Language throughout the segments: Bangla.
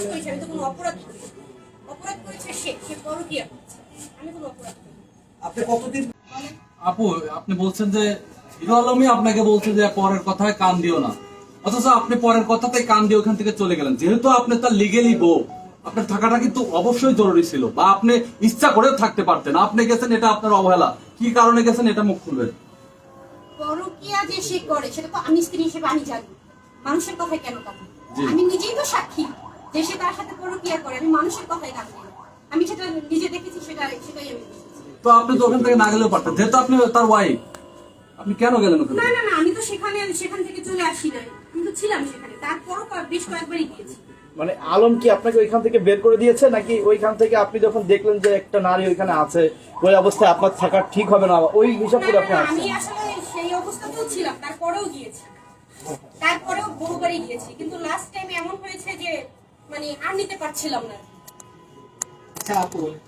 কাজ করেছি আমি তো কোনো অপরাধ করিনি অপরাধ করেছে সে সে পরকীয়া করছে আমি কোনো অপরাধ করিনি আপনি কতদিন আপু আপনি বলছেন যে হিরো আলমই আপনাকে বলছে যে পরের কথায় কান দিও না। অথচ আপনি পরের কথাতে কান দিয়ে ওখান থেকে চলে গেলেন। যেহেতু আপনি তার লিগেলি বউ আপনার থাকাটা কিন্তু অবশ্যই জরুরি ছিল বা আপনি ইচ্ছা করেও থাকতে পারতেন। আপনি গেছেন এটা আপনার অবহেলা। কি কারণে গেছেন এটা মুখ খুলবেন। পরকীয়া যে সে করে সেটা তো আমি স্ত্রী হিসেবে আমি জানি। মানুষের কথায় কেন কথা আমি নিজেই তো সাক্ষী। যে সে তার সাথে পরকীয়া করে আমি মানুষের কথায় কাজ করি আমি সেটা নিজে দেখেছি সেটা সেটাই আমি তো আপনি তো ওখান থেকে না গেলেও পারতেন। যেহেতু আপনি তার ওয়াইফ আপনি কেন গেলেন ওখানে না না না আমি তো সেখানে সেখান থেকে চলে আসি নাই। আমি তো ছিলাম সেখানে। তারপরও বেশ কয়েকবারই গিয়েছি। মানে আলম কি আপনাকে ওইখান থেকে বের করে দিয়েছে নাকি ওইখান থেকে আপনি যখন দেখলেন যে একটা নারী ওইখানে আছে ওই অবস্থায় আপনার থাকা ঠিক হবে না? ওই হিসাব করে না, আপনি না, আমি আসলে সেই অবস্থাতেও ছিলাম তারপরেও গিয়েছি। তারপরেও বহুবারই গিয়েছি। কিন্তু লাস্ট টাইম এমন হয়েছে যে মানে আর নিতে পারছিলাম না। আচ্ছা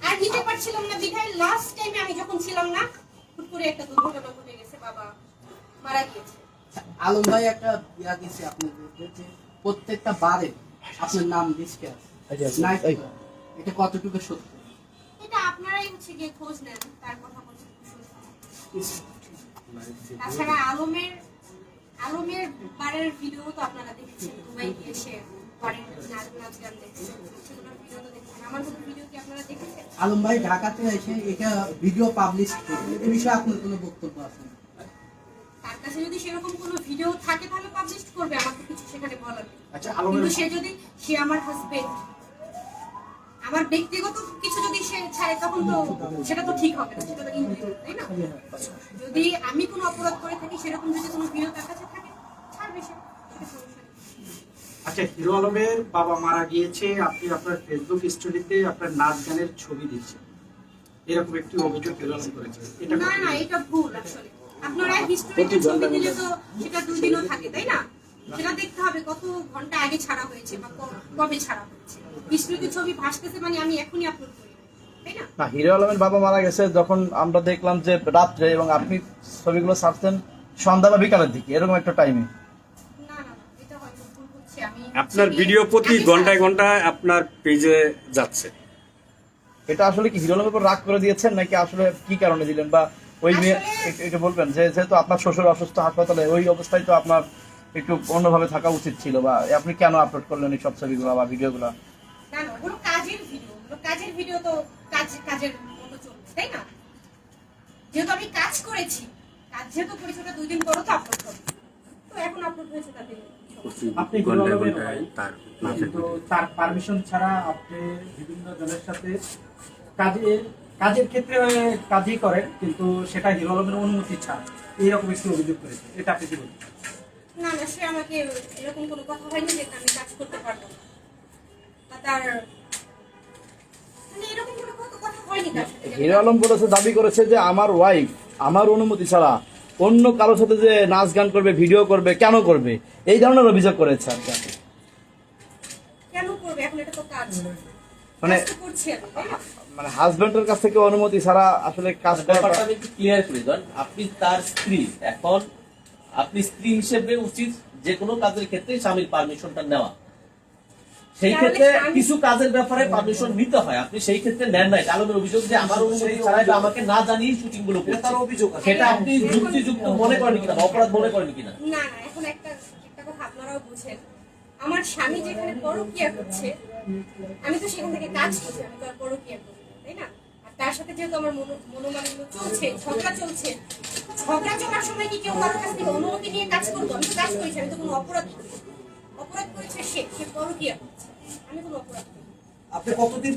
আর নিতে পারছিলাম না বিধায় লাস্ট টাইমে আমি যখন ছিলাম না হুট করে একটা দুর্ঘটনা ঘটে গেছে বাবা মারা গিয়েছে। আলম ভাই একটা ইয়া দিচ্ছে আপনাদেরকে যে প্রত্যেকটা বারে আপনার নাম লিস্টে আছে আচ্ছা, আচ্ছা। এটা কতটুকু সত্য? এটা আপনারাই হচ্ছে গিয়ে খোঁজ নেন তার কথা বলছেন তাছাড়া আলমের আলমের বারের ভিডিও তো আপনারা দেখেছেন দুবাই গিয়ে সে বাড়ির নাচ নাচ গান দেখছেন সেগুলোর ভিডিও তো দেখছেন আমার কোনো ভিডিও কি আপনারা দেখেছেন? আলম ভাই ঢাকাতে এসে এটা ভিডিও পাবলিশ করবে। এই বিষয়ে আপনার কোনো বক্তব্য আছে? তার কাছে যদি সেরকম কোনো ভিডিও থাকে তাহলে পাবলিশ করবে। কিছু সেখানে বলার আচ্ছা কিন্তু সে যদি সে আমার হাজবেন্ড আমার ব্যক্তিগত কিছু যদি সে ছাড়ে তখন তো সেটা তো ঠিক হবে না। সেটা তো ইনক্লুড তাই না? যদি আমি কোনো অপরাধ করে থাকি সেরকম যদি কোনো ভিডিও তার কাছে থাকে ছাড়বে সে সেটা সমস্যা নেই। আচ্ছা হিরো আলমের বাবা মারা গিয়েছে আপনি আপনার ফেসবুক স্টোরিতে আপনার নাচ গানের ছবি দিচ্ছেন। এরকম একটি অভিযোগ হিরো আলম এটা না না এটা ভুল আসলে আপনারা হিস্টোরিতে ছবি দিলে তো সেটা দুই দিনও থাকে তাই না? সেটা দেখতে হবে কত ঘণ্টা আগে ছাড়া হয়েছে বা কবে ছাড়া হয়েছে। হিস্টোরিতে ছবি ভাসতেছে মানে আমি এখনই আপলোড করি তাই না? না হিরো আলমের বাবা মারা গেছে যখন আমরা দেখলাম যে রাত্রে এবং আপনি ছবিগুলো ছাড়তেন সন্ধ্যা বা বিকালের দিকে এরকম একটা টাইমে না না না এটা হয়তো ভুল হচ্ছে আমি আপনার ভিডিও প্রতি ঘন্টায় ঘন্টায় আপনার পেজে যাচ্ছে। এটা আসলে কি হিরো উপর রাগ করে দিয়েছেন নাকি আসলে কি কারণে দিলেন? বা ওই মেয়ে একটু বলবেন যে যেহেতু আপনার শ্বশুর অসুস্থ হাসপাতালে ওই অবস্থায় তো আপনার একটু অন্যভাবে থাকা উচিত ছিল বা আপনি কেন আপলোড করলেন এই সব ছবিগুলো বা ভিডিওগুলো না না ওগুলো কাজের ভিডিও ওগুলো কাজের ভিডিও তো কাজ কাজের মতো চলবে তাই না? যেহেতু আমি কাজ করেছি কাজ যেহেতু করেছি ওটা দুই দিন পরও তো আপলোড করব। তো এখন আপলোড হয়েছে তাদের আপনি ঘন্টায় ঘন্টায় তার নাচের কিন্তু তার পারমিশন ছাড়া আপনি বিভিন্ন জনের সাথে কাজের কাজের ক্ষেত্রে কাজই করেন কিন্তু সেটা হিরো আলমের অনুমতি ছাড়া। এইরকম একটি অভিযোগ করেছে। এটা আপনি কি বলছেন না না সে আমাকে এরকম কোনো কথা হয়নি যে আমি কাজ করতে পারব না। তার এরকম কোনো কথা কথা হয়নি তার সাথে। যে- হিরো আলম বলেছে দাবি করেছে যে আমার ওয়াইফ আমার অনুমতি ছাড়া অন্য কারোর সাথে যে নাচ গান করবে ভিডিও করবে কেন করবে? এই ধরনের অভিযোগ করেছে আর কি। কেন করবে? এখন এটা তো কাজ। মানে মানে হাজবেন্ডের কাছ থেকে অনুমতি ছাড়া আসলে কাজ ব্যাপারটা একটু ক্লিয়ার করে দেন আপনি তার স্ত্রী। এখন আপনি স্ত্রী হিসেবে উচিত যে কোনো কাজের ক্ষেত্রে স্বামীর পারমিশনটা নেওয়া। সেই ক্ষেত্রে কিছু কাজের ব্যাপারে পারমিশন নিতে হয়। আপনি সেই ক্ষেত্রে নেন নাই কারণের অভিযোগ যে আমার অনুমতি ছাড়াই বা আমাকে না জানিয়ে শুটিংগুলো করছে। অভিযোগ আছে। সেটা আপনি যুক্তিযুক্ত মনে করেন কিনা বা অপরাধ মনে করেন কিনা? না না এখন একটা একটা কথা আপনারাও বুঝেন। আমার স্বামী যেখানে পরকিয়া করছে আমি তো সেখান থেকে কাজ করছি আমি তো আর পরকিয়া করি না, তাই না? আর তার সাথে যেহেতু আমার মনো- মনোমালিন্য চলছে ঝগড়া চলছে ঝগড়া চলার সময় কি কেউ কারোর কাছ থেকে অনুমতি নিয়ে কাজ করব? আমি তো কাজ করেছি আমি তো কোনো অপরাধ। অপরাধ করেছে সে সে পরকিয়া করছে। আপনি কতদিন